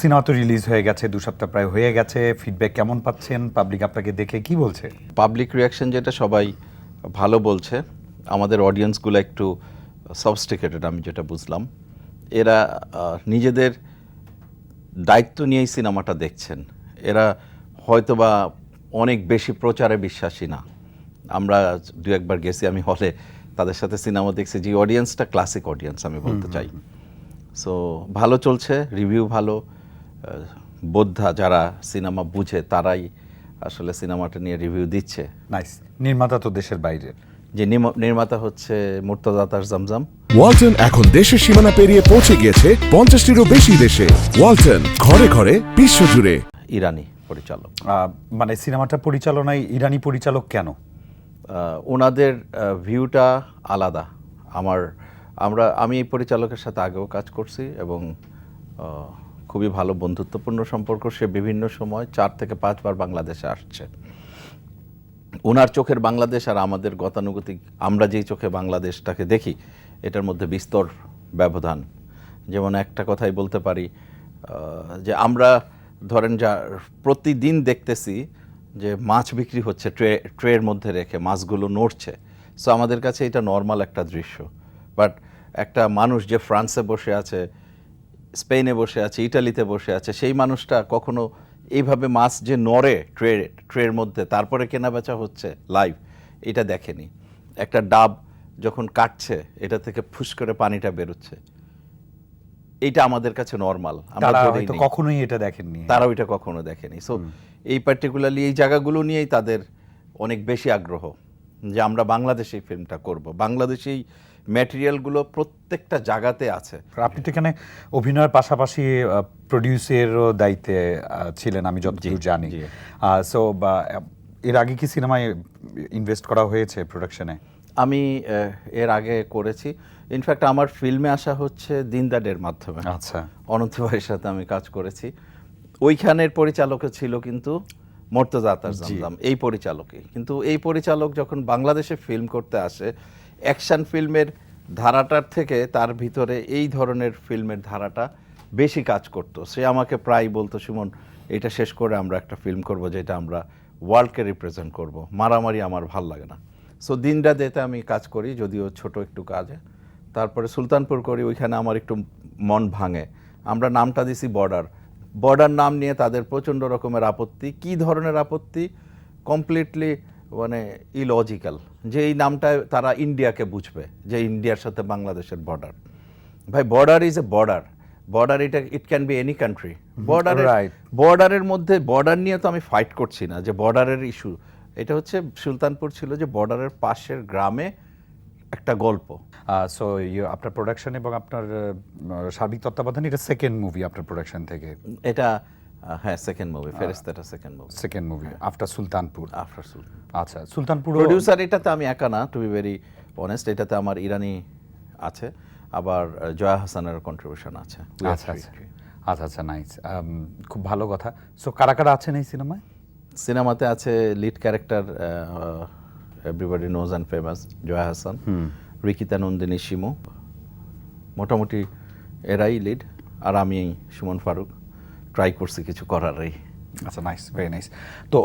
Cinema তো release হয়ে গেছে দু সপ্তাহ প্রায় হয়ে গেছে। ফিডব্যাক কেমন পাচ্ছেন? পাবলিক আপনাকে দেখে কি বলছে? পাবলিক রিয়াকশন যেটা সবাই ভালো বলছে। আমাদের অডিয়েন্সগুলো একটু সফস্টিকেটেড আমি যেটা বুঝলাম। এরা নিজেদের দায়িত্ব নিয়েই সিনেমাটা দেখছেন। এরা হয়তোবা অনেক বেশি প্রচারে বিশ্বাসী না। আমরা দু একবার গেছি আমি হলে তাদের সাথে সিনেমা দেখছি যে অডিয়েন্সটা ক্লাসিক অডিয়েন্স আমি বলতে চাই। সো ভালো চলছে রিভিউ ভালো। বোদ্ধা যারা সিনেমা বুঝে তারাই আসলে সিনেমাটা নিয়ে রিভিউ দিচ্ছে। নাইস নির্মাতা তো দেশের বাইরে। যে নির্মাতা হচ্ছে মুর্তজা তার জামজাম। ওয়ালটন এখন দেশের সীমানা পেরিয়ে পৌঁছে গিয়েছে পঞ্চাশটিরও বেশি দেশে। ওয়ালটন ঘরে ঘরে বিশ্ব জুড়ে ইরানি পরিচালক। মানে সিনেমাটা পরিচালনায় ইরানি পরিচালক কেন? ওনাদের ভিউটা আলাদা। আমার আমরা আমি এই পরিচালকের সাথে আগেও কাজ করছি এবং খুবই ভালো বন্ধুত্বপূর্ণ সম্পর্ক। সে বিভিন্ন সময় চার থেকে পাঁচবার বাংলাদেশে আসছে। ওনার চোখের বাংলাদেশ আর আমাদের গতানুগতিক, আমরা যেই চোখে বাংলাদেশটাকে দেখি, এটার মধ্যে বিস্তর ব্যবধান। যেমন একটা কথাই বলতে পারি যে আমরা ধরেন যা প্রতিদিন দেখতেছি যে মাছ বিক্রি হচ্ছে, ট্রে, ট্রের মধ্যে রেখে মাছগুলো নড়ছে। সো আমাদের কাছে এটা নর্মাল একটা দৃশ্য। বাট একটা মানুষ যে ফ্রান্সে বসে আছে স্পেনে বসে আছে ইটালিতে বসে আছে সেই মানুষটা কখনো এইভাবে মাছ যে নড়ে ট্রে ট্রের মধ্যে তারপরে কেনা বেচা হচ্ছে লাইভ এটা দেখেনি। একটা ডাব যখন কাটছে এটা থেকে ফুস করে পানিটা বেরোচ্ছে। এইটা আমাদের কাছে নর্মাল হয়তো কখনোই এটা দেখেননি। তারা ওইটা কখনো দেখেনি। সো এই পার্টিকুলারলি এই জায়গাগুলো নিয়েই তাদের অনেক বেশি আগ্রহ যে আমরা বাংলাদেশে ফিল্মটা করব। বাংলাদেশেই ম্যাটেরিয়ালগুলো প্রত্যেকটা জায়গাতে আছে। আপনি তো এখানে অভিনয়ের পাশাপাশি প্রডিউসেরও দায়িত্বে ছিলেন আমি যতদূর জানি। সো বা এর আগে কি সিনেমায় ইনভেস্ট করা হয়েছে প্রোডাকশনে আমি এর আগে করেছি। ইনফ্যাক্ট আমার ফিল্মে আসা হচ্ছে দিনদাডের মাধ্যমে। আচ্ছা। অনন্ত ভাইয়ের সাথে আমি কাজ করেছি। ওইখানের পরিচালক ছিল কিন্তু মর্তজা আতার জামজাম এই পরিচালকই। কিন্তু এই পরিচালক যখন বাংলাদেশে ফিল্ম করতে আসে অ্যাকশন ফিল্মের ধারাটার থেকে তার ভিতরে এই ধরনের ফিল্মের ধারাটা বেশি কাজ করতো। সে আমাকে প্রায় বলতো, সুমন, এটা শেষ করে আমরা একটা ফিল্ম করব যেটা আমরা ওয়ার্ল্ডকে রিপ্রেজেন্ট করব। মারামারি আমার ভালো লাগে না। সো দিনটা দেতে আমি কাজ করি, যদিও ছোট একটু কাজে। তারপরে সুলতানপুর করি, ওইখানে আমার একটু মন ভাঙে। আমরা নামটা দিছি বর্ডার। বর্ডার নাম নিয়ে তাদের প্রচণ্ড রকমের আপত্তি। কি ধরনের আপত্তি? কমপ্লিটলি মানে ইলজিক্যাল যে এই নামটায় তারা ইন্ডিয়াকে বুঝবে যে ইন্ডিয়ার সাথে বাংলাদেশের বর্ডার ভাই border is a border border এটা it can be any country বর্ডারের. বর্ডারের মধ্যে বর্ডার নিয়ে তো আমি ফাইট করছি না যে বর্ডারের ইস্যু এটা হচ্ছে সুলতানপুর ছিল যে বর্ডারের পাশের গ্রামে একটা গল্প। সো আপনার প্রোডাকশন এবং আপনার সার্বিক তত্ত্বাবধান এটা সেকেন্ড মুভি আপনার প্রোডাকশন থেকে। এটা হ্যাঁ second movie ফেরেস্তাটা second movie second movie after Sultanpur after Sultan আচ্ছা সুলতানপুর প্রডিউসার এটাতে আমি একা না টু বি ভেরি অনেস্ট এটাতে আমার ইরানি আছে। আবার জয়া হাসানের কন্ট্রিবিউশন আছে। আচ্ছা আচ্ছা। আচ্ছা আচ্ছা নাইস খুব ভালো কথা। সো কারা কারা আছেন এই সিনেমায়? সিনেমাতে আছে lead character everybody knows and famous Jaya Ahsan. Rikita Nandini Shimu. মোটামুটি এরাই লিড আর আমি সুমন ফারুক। ট্রাই করছি কিছু করারই। আচ্ছা নাইস ভেরি নাইস তো